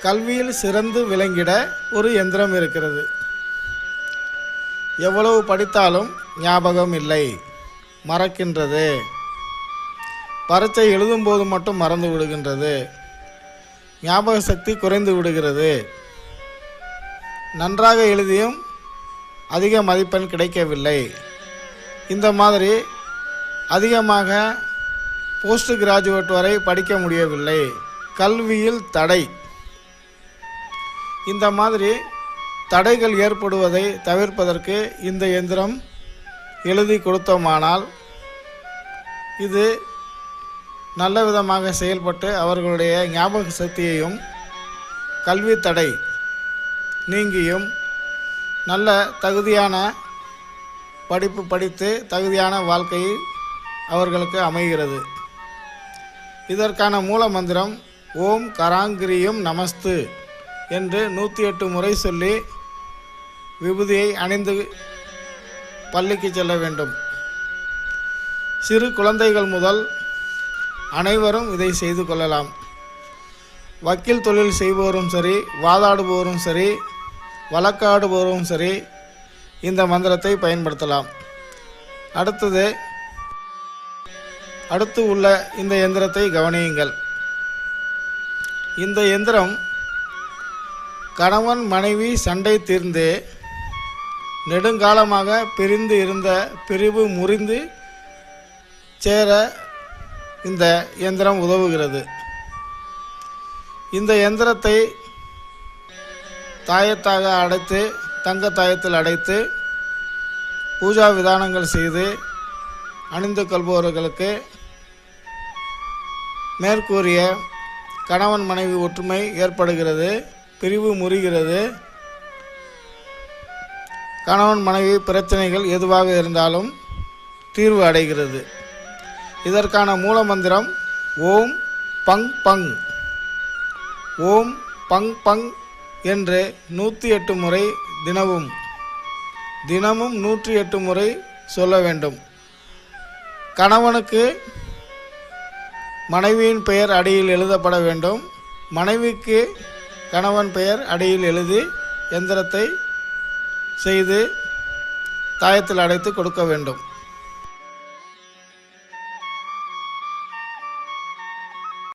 கல்வியில் சிறந்து விளங்கிட ஒரு எந்திரம் இருக்கிறது. எவ்வளவு படித்தாலும் ஞாபகம் இல்லை. மறக்கின்றது. பரீட்சை எழுதும்போது மட்டும் மறந்து விடுகின்றது. ஞாபக சக்தி குறைந்து விடுகிறது. நன்றாக எழுதியும் அதிக மதிப்பெண் கிடைக்கவில்லை. இந்த மாதிரி அதிகமாக போஸ்ட் கிராஜுவேட் வரை படிக்க முடியவில்லை. கல்வியில் தடை. இந்த மாதிரி தடைகள் ஏற்படுவதை தவிர்ப்பதற்கு இந்த எந்திரம் எழுதி கொடுத்தோமானால் இது நல்ல விதமாக செயல்பட்டு அவர்களுடைய ஞாபக சக்தியையும் கல்வி தடை நீங்கியும் நல்ல தகுதியான படிப்பு படித்து தகுதியான வாழ்க்கை அவர்களுக்கு அமைகிறது. இதற்கான மூல மந்திரம் ஓம் கராங்கிரியும் நமஸ்து. என்று நூற்றி எட்டு முறை சொல்லி விபூதியை அணிந்து பள்ளிக்கு செல்ல வேண்டும். சிறு குழந்தைகள் முதல் அனைவரும் இதை செய்து கொள்ளலாம். வக்கீல் தொழில் செய்பவரும் சரி வாதாடுபவரும் சரி வழக்காடுபவரும் சரி இந்த மந்திரத்தை பயன்படுத்தலாம். அடுத்தது அடுத்து உள்ள இந்த எந்திரத்தை கவனியுங்கள். இந்த எந்திரம் கணவன் மனைவி சண்டை தீர்ந்து நெடுங்காலமாக பிரிந்து இருந்த பிரிவு முறிந்து சேர இந்த எந்திரம் உதவுகிறது. இந்த இயந்திரத்தை தாயத்தாக அடைத்து தங்க தாயத்தில் அடைத்து பூஜா விதானங்கள் செய்து அணிந்து கொள்பவர்களுக்கு மேற்கூறிய கணவன் மனைவி ஒற்றுமை ஏற்படுகிறது. பிரிவு முறிகிறது. கணவன் மனைவி பிரச்சனைகள் எதுவாக இருந்தாலும் தீர்வு அடைகிறது. இதற்கான மூல மந்திரம் ஓம் பங் பங். ஓம் பங் பங் என்று நூற்றி எட்டு முறை தினமும் தினமும் நூற்றி எட்டு முறை சொல்ல வேண்டும். கணவனுக்கு மனைவியின் பெயர் அடியில் எழுதப்பட வேண்டும். மனைவிக்கு கணவன் பெயர் அடியில் எழுதி எந்திரத்தை செய்து தாயத்தில் அடைத்து கொடுக்க வேண்டும்.